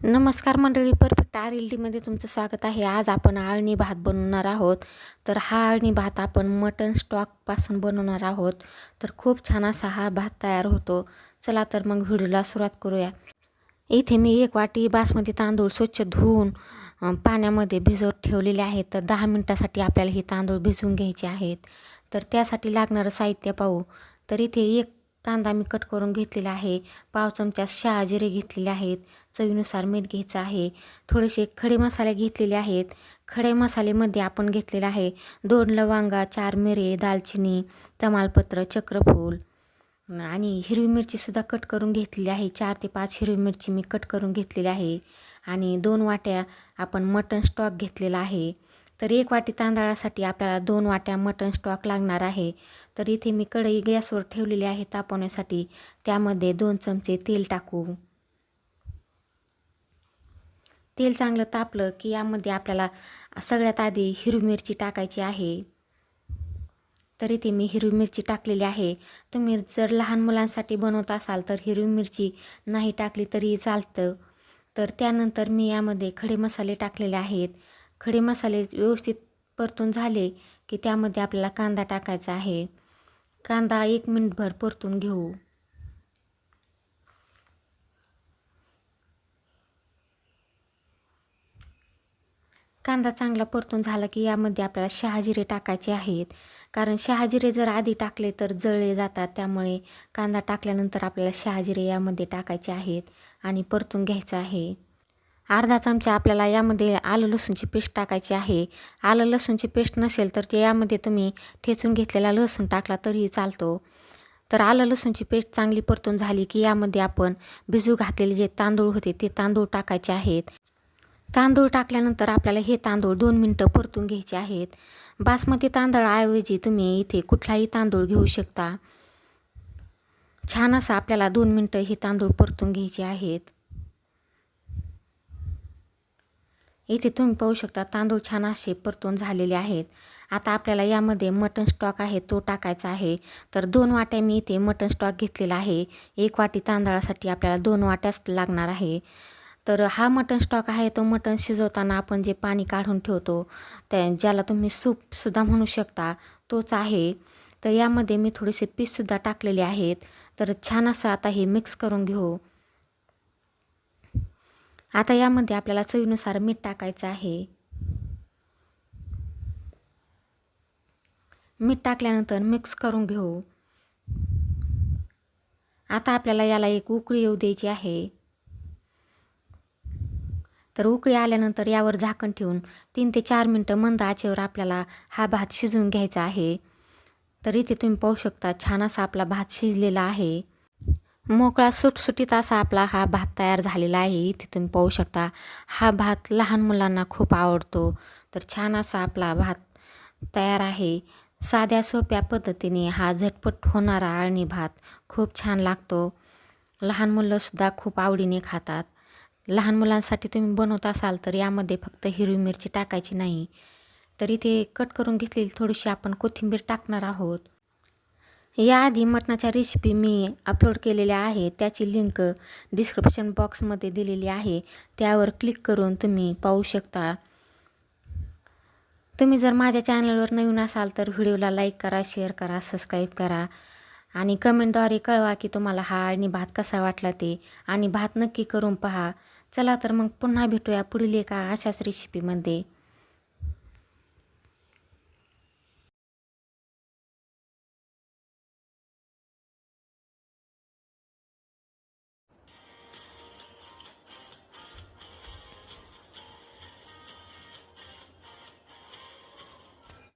नमस्कार मंडळी perfect R L डीमध्ये तुमचं स्वागत आहे. आज आपण आळणी भात बनवणार आहोत. तर हा आळणी भात आपण मटन स्टॉकपासून बनवणार आहोत. तर खूप छान असा हा भात तयार होतो. चला तर मग व्हिडिओला सुरुवात करूया. इथे मी एक वाटी बासमती तांदूळ स्वच्छ धुवून पाण्यामध्ये भिजवत ठेवलेले आहेत. तर दहा मिनटासाठी आपल्याला हे तांदूळ भिजवून घ्यायचे आहेत. तर त्यासाठी लागणारं साहित्य पाहू. तर इथे एक कांदा मी कट करून घेतलेला आहे. पाव चमचा शहा जिरे घेतलेले आहेत. चवीनुसार मीठ घ्यायचं आहे. थोडेसे खडे मसाले घेतलेले आहेत. खडे मसालेमध्ये आपण घेतलेले आहे दोन लवंगा चार मिरे दालचिनी तमालपत्र चक्रफूल. आणि हिरवी मिरचीसुद्धा कट करून घेतलेली आहे. चार ते पाच हिरवी मिरची मी कट करून घेतलेली आहे. आणि दोन वाट्या आपण मटन स्टॉक घेतलेला आहे. तर एक वाटी तांदळासाठी आपल्याला दोन वाट्या मटन स्टॉक लागणार आहे. तर इथे मी कढई गॅसवर ठेवलेली आहे तापवण्यासाठी. त्यामध्ये दोन चमचे तेल टाकू. तेल चांगलं तापलं की यामध्ये आपल्याला सगळ्यात आधी हिरवी मिरची टाकायची आहे. तर इथे मी हिरवी मिरची टाकलेली आहे. तुम्ही जर लहान मुलांसाठी बनवत असाल तर हिरवी मिरची नाही टाकली तरी चालतं. तर त्यानंतर मी यामध्ये खडे मसाले टाकलेले आहेत. खडे मसाले व्यवस्थित परतून झाले की त्यामध्ये आपल्याला कांदा टाकायचा आहे. कांदा एक मिनिटभर परतून घेऊ. कांदा चांगला परतून झाला की यामध्ये आपल्याला शहाजिरे टाकायचे आहेत. कारण शहाजिरे जर आधी टाकले तर जळले जातात. त्यामुळे कांदा टाकल्यानंतर आपल्याला शहाजिरे यामध्ये टाकायचे आहेत आणि परतून घ्यायचं आहे. अर्धा चमचा आपल्याला यामध्ये आलं लसूणची पेस्ट टाकायची आहे. आलं लसूणची पेस्ट नसेल तर ते यामध्ये तुम्ही ठेचून घेतलेला लसूण टाकला तरीही चालतो. तर आलं लसूणची पेस्ट चांगली परतून झाली की यामध्ये आपण भिजू घातलेले जे तांदूळ होते ते तांदूळ टाकायचे आहेत. तांदूळ टाकल्यानंतर आपल्याला हे तांदूळ दोन मिनटं परतून घ्यायचे आहेत. बासमती तांदळाऐवजी तुम्ही इथे कुठलाही तांदूळ घेऊ शकता. छान असं आपल्याला दोन मिनटं हे तांदूळ परतून घ्यायचे आहेत. इथे तुम्ही पाहू शकता तांदूळ छान असे परतून झालेले आहेत. आता आपल्याला यामध्ये मटन स्टॉक आहे तो टाकायचा आहे. तर दोन वाट्या मी इथे मटन स्टॉक घेतलेला आहे. एक वाटी तांदळासाठी आपल्याला दोन वाट्याच लागणार आहे. तर हा मटन स्टॉक आहे तो मटन शिजवताना आपण जे पाणी काढून ठेवतो त्या ज्याला तुम्ही सूपसुद्धा म्हणू शकता तोच आहे. तर यामध्ये मी थोडेसे पीससुद्धा टाकलेले आहेत. तर छान असं आता हे मिक्स करून घेऊ. आता यामध्ये आपल्याला चवीनुसार मीठ टाकायचं आहे. मीठ टाकल्यानंतर मिक्स करून घेऊ. आता आपल्याला याला एक उकळी येऊ द्यायची आहे. तर उकळी आल्यानंतर यावर झाकण ठेवून तीन ते चार मिनटं मंद आचेवर आपल्याला हा भात शिजवून घ्यायचा आहे. तर इथे तुम्ही पाहू शकता छान असा आपला भात शिजलेला आहे. मोकळा सुटसुटीत असा आपला हा भात तयार झालेला आहे. इथे तुम्ही पाहू शकता हा भात लहान मुलांना खूप आवडतो. तर छान असा आपला भात तयार आहे. साध्या सोप्या पद्धतीने हा झटपट होणारा आळणी भात खूप छान लागतो. लहान मुलंसुद्धा खूप आवडीने खातात. लहान मुलांसाठी तुम्ही बनवत असाल तर यामध्ये फक्त हिरवी मिरची टाकायची नाही. तर इथे कट करून घेतलेली थोडीशी आपण कोथिंबीर टाकणार आहोत. याआधी मटणाच्या रेसिपी मी अपलोड केलेल्या आहे त्याची लिंक डिस्क्रिप्शन बॉक्समध्ये दिलेली आहे. त्यावर क्लिक करून तुम्ही पाहू शकता. तुम्ही जर माझ्या चॅनलवर नवीन असाल तर व्हिडिओला लाईक करा शेअर करा सबस्क्राईब करा. आणि कमेंटद्वारे कळवा की तुम्हाला हा आणि भात कसा वाटला ते. आणि भात नक्की करून पहा. चला तर मग पुन्हा भेटूया पुढील एका अशाच रेसिपीमध्ये